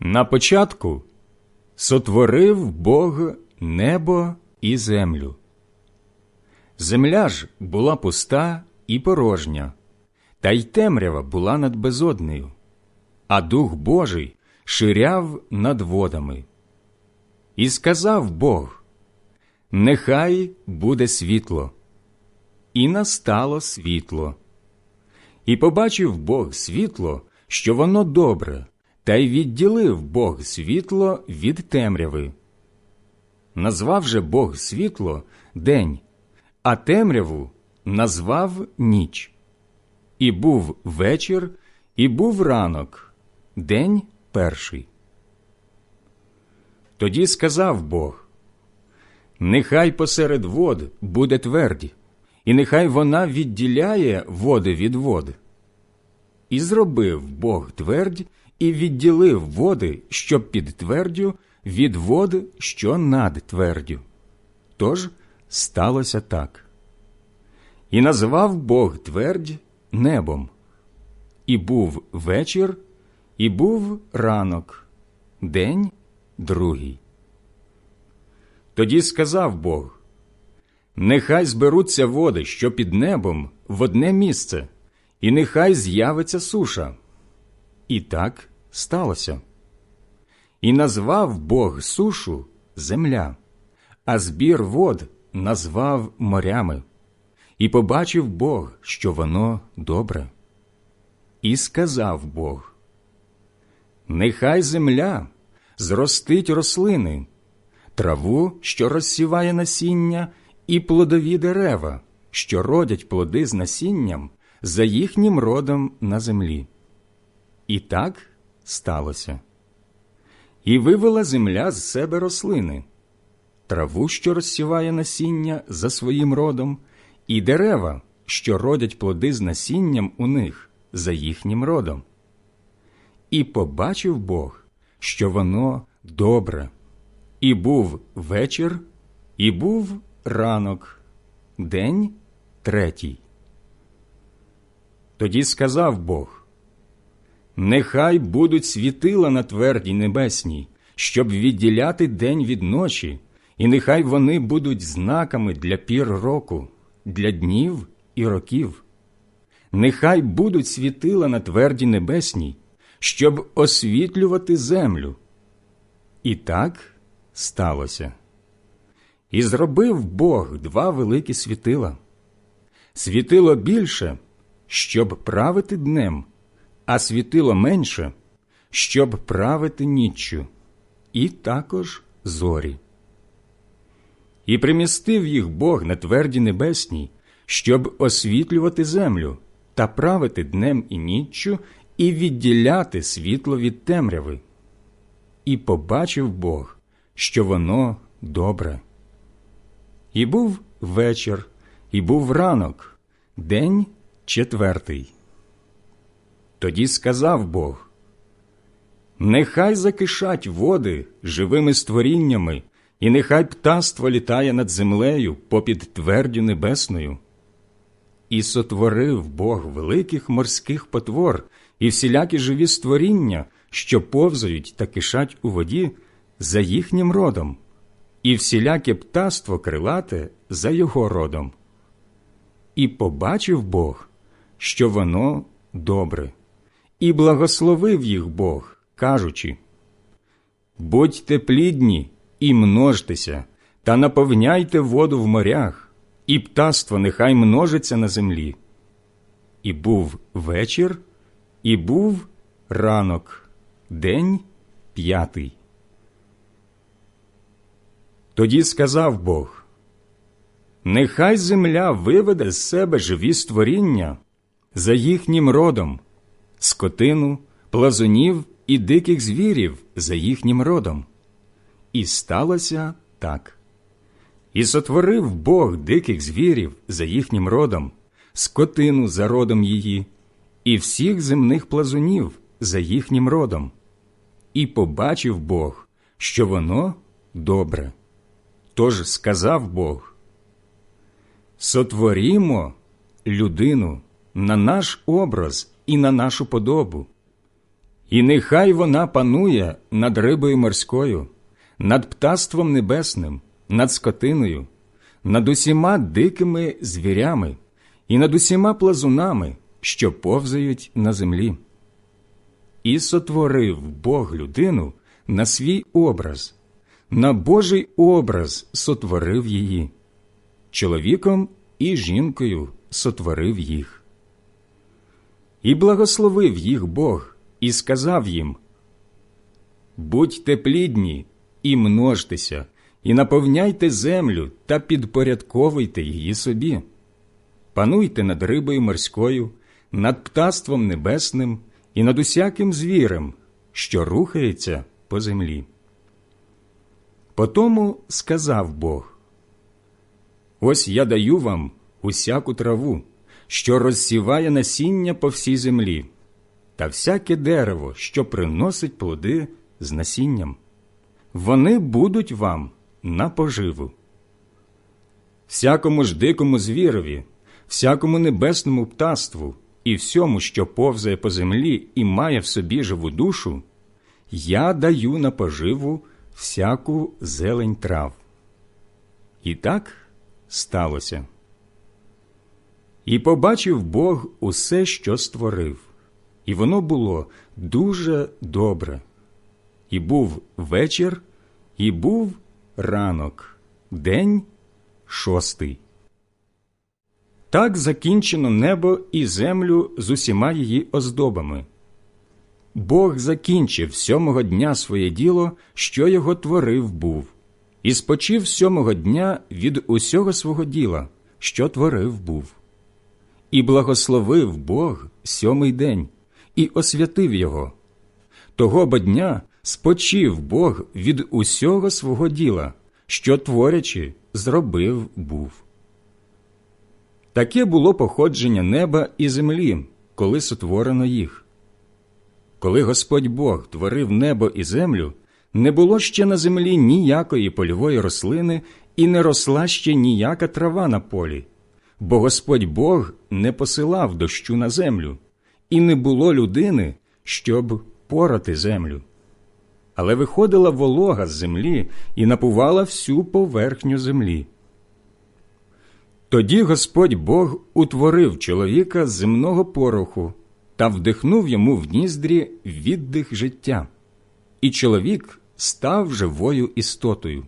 На початку сотворив Бог небо і землю. Земля ж була пуста і порожня, та й темрява була над безоднею, а Дух Божий ширяв над водами. І сказав Бог: Нехай буде світло. І настало світло. І побачив Бог світло, що воно добре, та й відділив Бог світло від темряви. Назвав же Бог світло день, а темряву назвав ніч. І був вечір, і був ранок, день перший. Тоді сказав Бог: Нехай посеред вод буде тверді, і нехай вона відділяє води від вод. І зробив Бог твердь і відділив води, що під твердю, від вод, що над твердю. Тож сталося так. І назвав Бог твердь небом. І був вечір, і був ранок, день другий. Тоді сказав Бог: Нехай зберуться води, що під небом, в одне місце, і нехай з'явиться суша. І так сталося. І назвав Бог сушу земля, а збір вод назвав морями, і побачив Бог, що воно добре. І сказав Бог: Нехай земля зростить рослини, траву, що розсіває насіння, і плодові дерева, що родять плоди з насінням за їхнім родом на землі. І так сталося. І вивела земля з себе рослини, траву, що розсіває насіння за своїм родом, і дерева, що родять плоди з насінням у них за їхнім родом. І побачив Бог, що воно добре, і був вечір, і був ранок, день третій. Тоді сказав Бог: Нехай будуть світила на твердій небесній, щоб відділяти день від ночі, і нехай вони будуть знаками для пір року, для днів і років. Нехай будуть світила на твердій небесній, щоб освітлювати землю. І так сталося. І зробив Бог два великі світила. Світило більше, щоб правити днем, а світило менше, щоб правити ніччю, і також зорі. І примістив їх Бог на тверді небесній, щоб освітлювати землю та правити днем і ніччю, і відділяти світло від темряви. І побачив Бог, що воно добре. І був вечір, і був ранок, день четвертий. Тоді сказав Бог: Нехай закишать води живими створіннями, і нехай птаство літає над землею попід твердю небесною. І сотворив Бог великих морських потвор і всілякі живі створіння, що повзають та кишать у воді за їхнім родом, і всіляке птаство крилате за його родом. І побачив Бог, що воно добре, і благословив їх Бог, кажучи: Будьте плідні і множтеся, та наповняйте воду в морях, і птаство нехай множиться на землі. І був вечір, і був ранок, день п'ятий. Тоді сказав Бог: Нехай земля виведе з себе живі створіння за їхнім родом, скотину, плазунів і диких звірів за їхнім родом. І сталося так. І сотворив Бог диких звірів за їхнім родом, скотину за родом її, і всіх земних плазунів за їхнім родом. І побачив Бог, що воно добре. Тож сказав Бог: Сотворімо людину на наш образ і на нашу подобу, І нехай вона панує над рибою морською, над птаством небесним, над скотиною, над усіма дикими звірями і над усіма плазунами, що повзають на землі. І сотворив Бог людину на свій образ, на Божий образ сотворив її, чоловіком і жінкою сотворив їх. І благословив їх Бог і сказав їм: Будьте плідні і множтеся, і наповняйте землю та підпорядковуйте її собі. Пануйте над рибою морською, над птаством небесним і над усяким звірем, що рухається по землі. Потому сказав Бог: Ось я даю вам усяку траву, що розсіває насіння по всій землі, та всяке дерево, що приносить плоди з насінням. Вони будуть вам на поживу. Всякому ж дикому звірові, всякому небесному птаству і всьому, що повзає по землі і має в собі живу душу, я даю на поживу всяку зелень трав. І так сталося. І побачив Бог усе, що створив, і воно було дуже добре. І був вечір, і був ранок, день шостий. Так закінчено небо і землю з усіма її оздобами. Бог закінчив сьомого дня своє діло, що його творив був, і спочив сьомого дня від усього свого діла, що творив був. І благословив Бог сьомий день, і освятив його. Того бо дня спочив Бог від усього свого діла, що творячи, зробив був. Таке було походження неба і землі, коли сотворено їх. Коли Господь Бог творив небо і землю, не було ще на землі ніякої польової рослини і не росла ще ніяка трава на полі, бо Господь Бог не посилав дощу на землю, і не було людини, щоб порати землю. Але виходила волога з землі і напувала всю поверхню землі. Тоді Господь Бог утворив чоловіка з земного пороху та вдихнув йому в ніздрі віддих життя, і чоловік став живою істотою.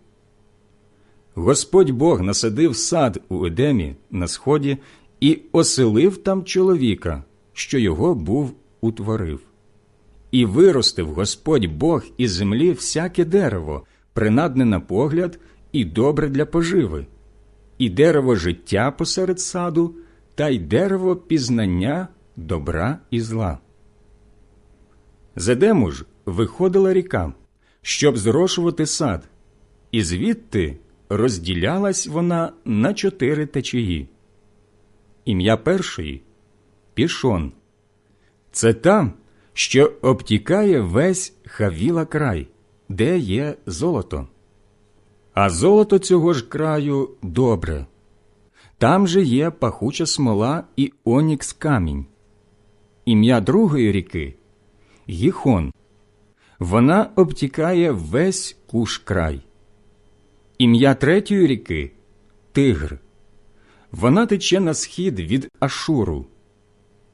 Господь Бог насадив сад у Едемі на сході і оселив там чоловіка, що його був утворив. І виростив Господь Бог із землі всяке дерево, принадне на погляд і добре для поживи, і дерево життя посеред саду, та й дерево пізнання добра і зла. З ж виходила ріка, щоб зрошувати сад, і звідти розділялась вона на чотири течії. Ім'я першої пішон. Це там, що обтікає весь хавіла край, де є золото. А золото цього ж краю добре. Там же є пахуча смола і онікс камінь. Ім'я другої ріки Гіхон. Вона обтікає весь куш край. Ім'я третьої ріки Тигр. Вона тече на схід від Ашуру.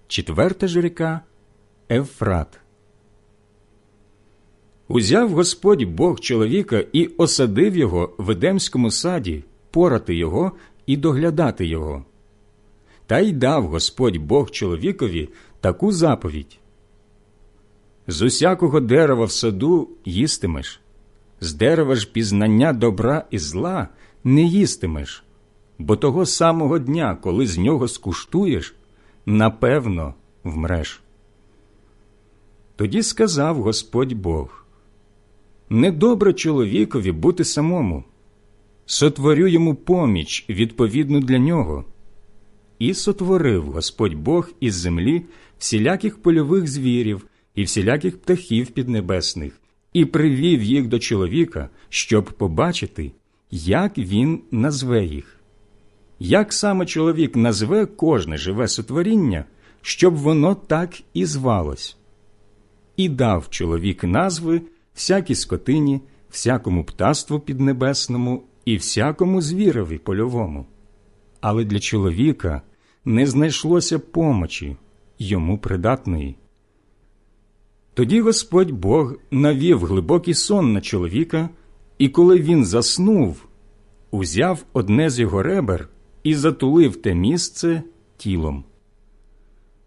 Четверта ж ріка Евфрат. Узяв Господь Бог чоловіка і осадив його в Едемському саді, порати його і доглядати його. Та й дав Господь Бог чоловікові таку заповідь. З усякого дерева в саду їстимеш, з дерева ж пізнання добра і зла не їстимеш, бо того самого дня, коли з нього скуштуєш, напевно вмреш. Тоді сказав Господь Бог Недобре чоловікові бути самому, сотворю йому поміч відповідну для нього. І сотворив Господь Бог із землі всіляких польових звірів і всіляких птахів піднебесних, і привів їх до чоловіка, щоб побачити, як він назве їх. Як саме чоловік назве кожне живе сотворіння, щоб воно так і звалось. і дав чоловік назви всякій скотині, всякому птаству піднебесному і всякому звірові польовому. Але для чоловіка не знайшлося помочі йому придатної. Тоді Господь Бог навів глибокий сон на чоловіка, і коли він заснув, узяв одне з його ребер і затулив те місце тілом.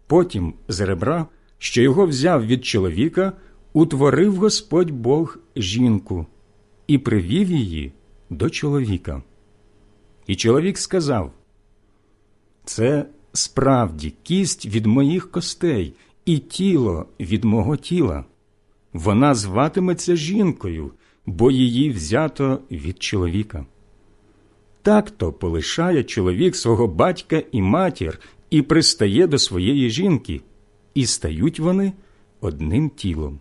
Потім з ребра, що його взяв від чоловіка, утворив Господь Бог жінку і привів її до чоловіка. І чоловік сказав: Це справді кість від моїх костей і тіло від мого тіла. Вона зватиметься жінкою, бо її взято від чоловіка. Так то полишає чоловік свого батька і матір і пристає до своєї жінки, і стають вони одним тілом.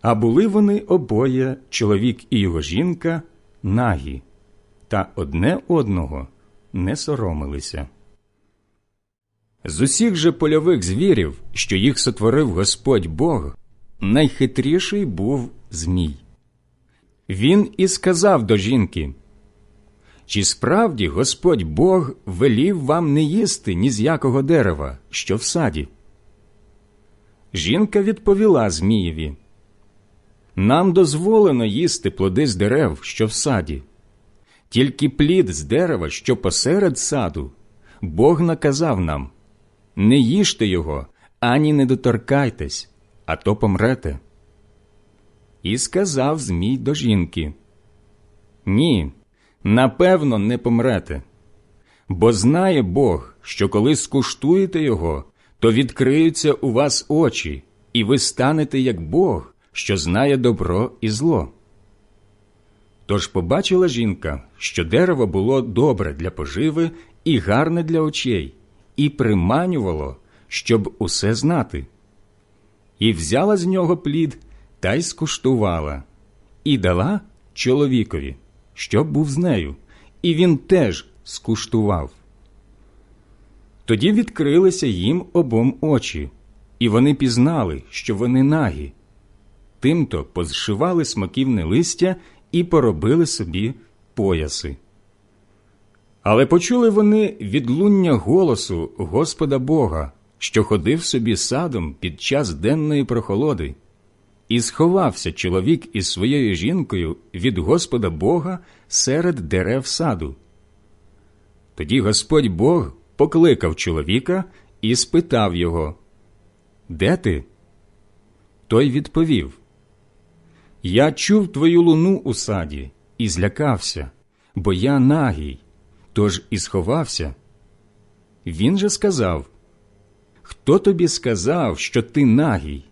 А були вони обоє, чоловік і його жінка, нагі, та одне одного не соромилися. З усіх же польових звірів, що їх сотворив Господь Бог, найхитріший був Змій. Він і сказав до жінки Чи справді Господь Бог велів вам не їсти ні з якого дерева, що в саді? Жінка відповіла Змієві Нам дозволено їсти плоди з дерев, що в саді, тільки плід з дерева, що посеред саду, Бог наказав нам не їжте його, ані не доторкайтесь, а то помрете. І сказав Змій до жінки Ні, напевно, не помрете. Бо знає Бог, що коли скуштуєте його, то відкриються у вас очі, і ви станете як Бог, що знає добро і зло. Тож побачила жінка, що дерево було добре для поживи і гарне для очей, і приманювало, щоб усе знати. І взяла з нього плід та й скуштувала, і дала чоловікові, щоб був з нею, і він теж скуштував. Тоді відкрилися їм обом очі, і вони пізнали, що вони нагі. Тимто позшивали смоківне листя і поробили собі пояси. Але почули вони відлуння голосу Господа Бога, що ходив собі садом під час денної прохолоди, і сховався чоловік із своєю жінкою від Господа Бога серед дерев саду. Тоді Господь Бог покликав чоловіка і спитав його Де ти? Той відповів Я чув твою луну у саді і злякався, бо я нагій тож і сховався. Він же сказав Хто тобі сказав, що ти нагій?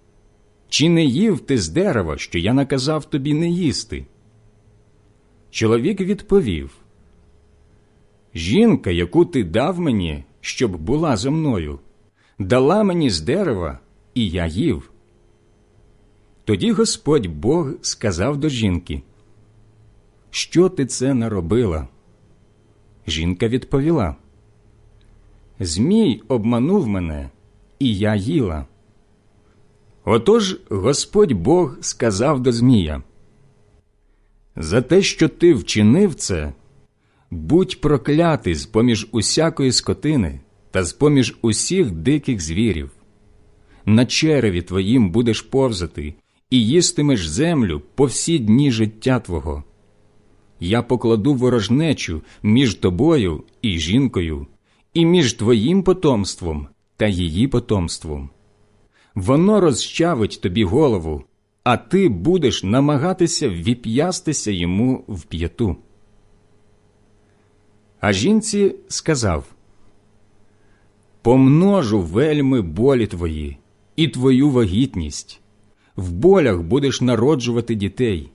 Чи не їв ти з дерева, що я наказав тобі не їсти? Чоловік відповів Жінка, яку ти дав мені, щоб була зо мною, дала мені з дерева, і я їв. Тоді Господь Бог сказав до жінки, Що ти це наробила? Жінка відповіла Змій обманув мене, і я їла. Отож Господь Бог сказав до Змія За те, що ти вчинив це, будь проклятий з поміж усякої скотини та з поміж усіх диких звірів. На череві твоїм будеш повзати і їстимеш землю по всі дні життя твого я покладу ворожнечу між тобою і жінкою, і між твоїм потомством та її потомством. Воно розчавить тобі голову, а ти будеш намагатися віп'ястися йому в п'яту. А жінці сказав Помножу вельми болі твої і твою вагітність, в болях будеш народжувати дітей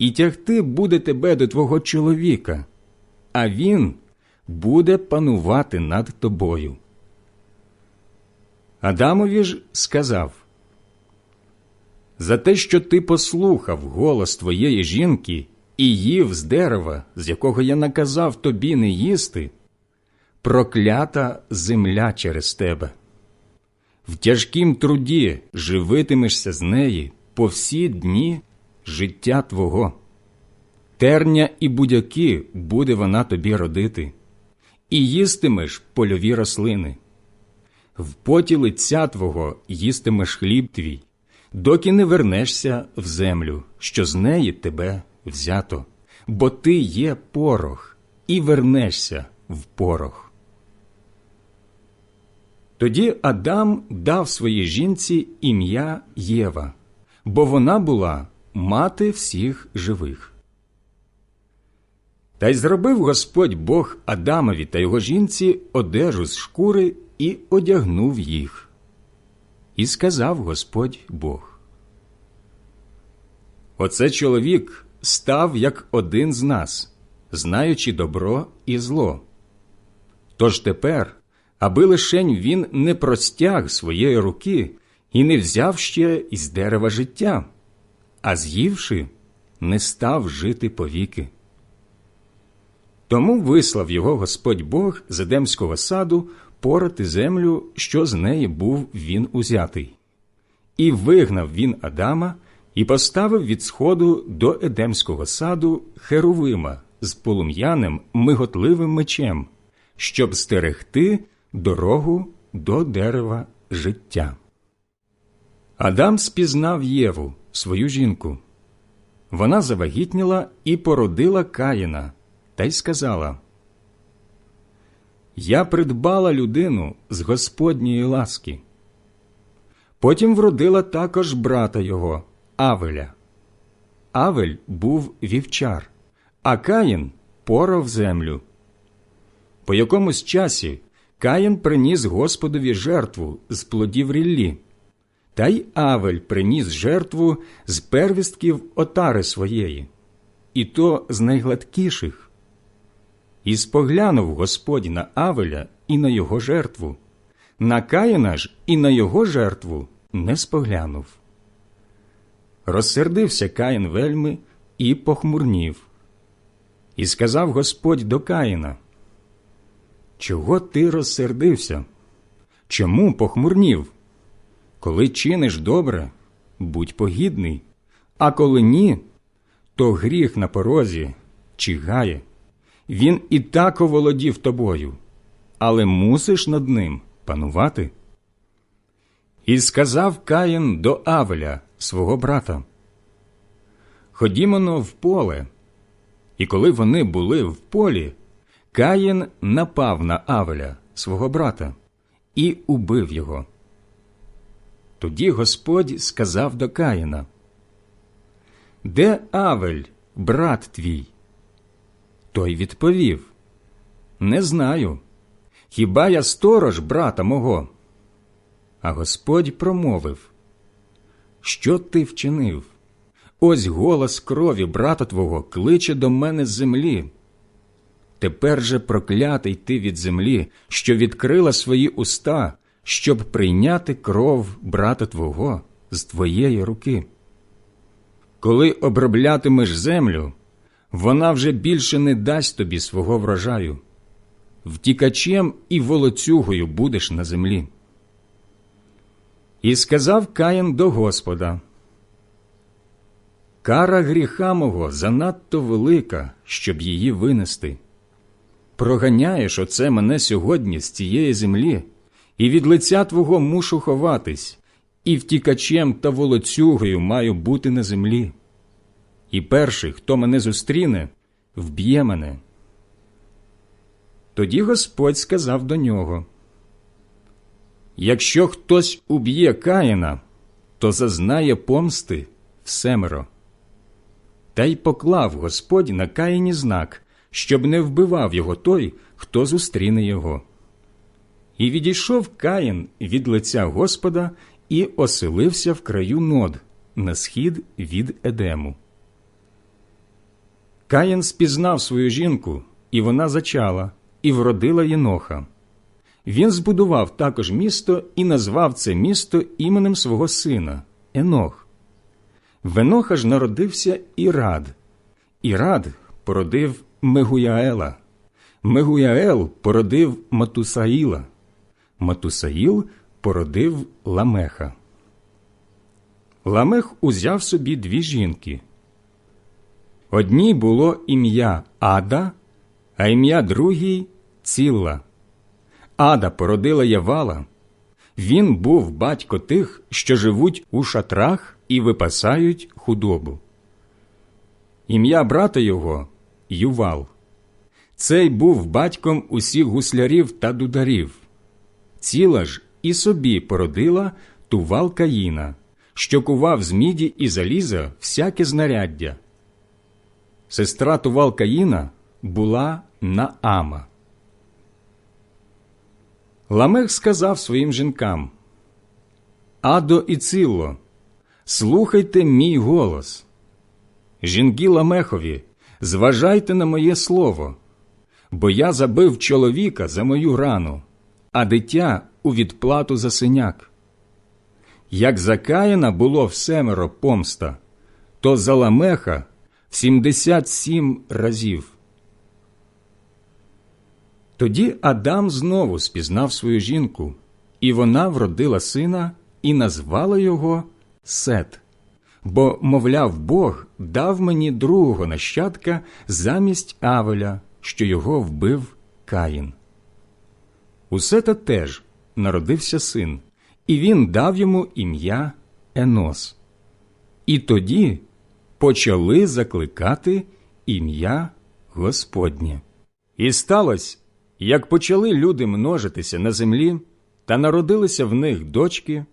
і тягти буде тебе до твого чоловіка, а він буде панувати над тобою. Адамові ж сказав За те, що ти послухав голос твоєї жінки і їв з дерева, з якого я наказав тобі не їсти, проклята земля через тебе. в тяжкім труді живитимешся з неї по всі дні життя твого. Терня і будяки буде вона тобі родити, і їстимеш польові рослини. В поті лиця твого їстимеш хліб твій, доки не вернешся в землю, що з неї тебе взято, бо ти є порох, і вернешся в порох. Тоді Адам дав своїй жінці ім'я Єва, бо вона була мати всіх живих. Та й зробив Господь Бог Адамові та його жінці одежу з шкури і одягнув їх. І сказав Господь Бог. Оце чоловік став як один з нас, знаючи добро і зло. Тож тепер, аби лишень він не простяг своєї руки і не взяв ще із дерева життя, а з'ївши, не став жити повіки. Тому вислав його Господь Бог з Едемського саду порати землю, що з неї був він узятий. І вигнав він Адама і поставив від сходу до Едемського саду Херовима з полум'яним миготливим мечем, щоб стерегти дорогу до дерева життя. Адам спізнав Єву, свою жінку. Вона завагітніла і породила Каїна, та й сказала Я придбала людину з Господньої ласки. Потім вродила також брата його, Авеля. Авель був вівчар, а Каїн порав землю. По якомусь часі Каїн приніс Господові жертву з плодів ріллі, та й Авель приніс жертву з первістків отари своєї, і то з найгладкіших. І споглянув Господь на Авеля і на його жертву, на Каїна ж і на його жертву не споглянув. Розсердився Каїн вельми і похмурнів. І сказав Господь до Каїна, Чого ти розсердився? Чому похмурнів? Коли чиниш добре, будь погідний, а коли ні, то гріх на порозі чигає. Він і так оволодів тобою, але мусиш над ним панувати. І сказав Каїн до Авеля, свого брата. Ходімоно в поле. І коли вони були в полі, Каїн напав на Авеля, свого брата, і убив його. Тоді Господь сказав до Каїна, Де Авель, брат твій? Той відповів Не знаю. Хіба я сторож брата мого? А Господь промовив Що ти вчинив? Ось голос крові брата твого кличе до мене з землі. Тепер же проклятий ти від землі, що відкрила свої уста, щоб прийняти кров брата твого з твоєї руки. Коли оброблятимеш землю, вона вже більше не дасть тобі свого врожаю. Втікачем і волоцюгою будеш на землі. І сказав Каїн до Господа Кара гріха мого занадто велика, щоб її винести. Проганяєш оце мене сьогодні з цієї землі, і від лиця твого мушу ховатись, і втікачем та волоцюгою маю бути на землі. І перший, хто мене зустріне, вб'є мене. Тоді Господь сказав до нього Якщо хтось уб'є Каїна, то зазнає помсти всемеро. Та й поклав Господь на Каїні знак, щоб не вбивав його той, хто зустріне його. І відійшов Каїн від лиця Господа і оселився в краю нод на схід від Едему. Каїн спізнав свою жінку, і вона зачала, і вродила Єноха. Він збудував також місто і назвав це місто іменем свого сина Енох. В Еноха ж народився Ірад. Ірад породив Мегуяела. Мегуяел породив Матусаїла. Матусаїл породив Ламеха. Ламех узяв собі дві жінки. Одній було ім'я Ада, а ім'я другій Цілла. Ада породила Явала. Він був батько тих, що живуть у шатрах і випасають худобу. Ім'я брата його Ювал. Цей був батьком усіх гуслярів та дударів. Ціла ж і собі породила тувал Каїна, що кував з міді і заліза всяке знаряддя. Сестра тувал Каїна була Наама. Ламех сказав своїм жінкам Адо і Цилло, слухайте мій голос. Жінки Ламехові, зважайте на моє слово, бо я забив чоловіка за мою рану, а дитя у відплату за синяк. Як за Каїна було семеро помста, то за Ламеха в сімдесят сім разів. Тоді Адам знову спізнав свою жінку, і вона вродила сина і назвала його Сет, бо, мовляв, Бог дав мені другого нащадка замість Авеля, що його вбив Каїн. У Сета теж народився син, і він дав йому ім'я Енос. І тоді почали закликати ім'я Господнє. І сталося, як почали люди множитися на землі та народилися в них дочки,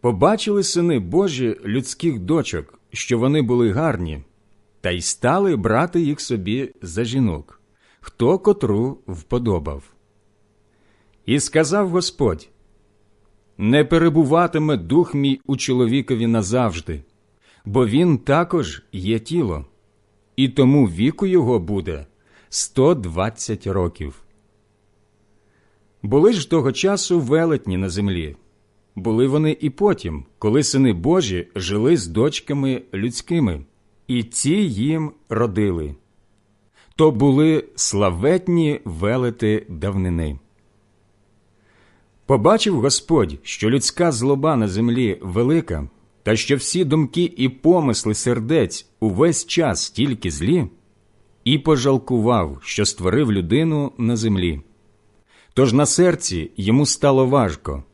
побачили сини Божі людських дочок, що вони були гарні, та й стали брати їх собі за жінок, хто котру вподобав. І сказав Господь: Не перебуватиме дух мій у чоловікові назавжди, бо він також є тіло, і тому віку його буде 120 років. Були ж того часу велетні на землі. Були вони і потім, коли сини Божі жили з дочками людськими, і ці їм родили. То були славетні велети давнини. Побачив Господь, що людська злоба на землі велика, та що всі думки і помисли сердець увесь час тільки злі, і пожалкував, що створив людину на землі. Тож на серці йому стало важко,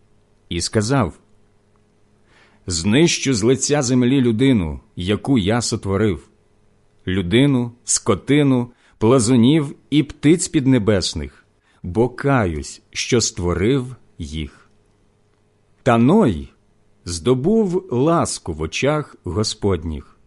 і сказав Знищу з лиця землі людину, яку я сотворив, людину, скотину, плазунів і птиць піднебесних, бо каюсь, що створив їх. Та Ной здобув ласку в очах Господніх.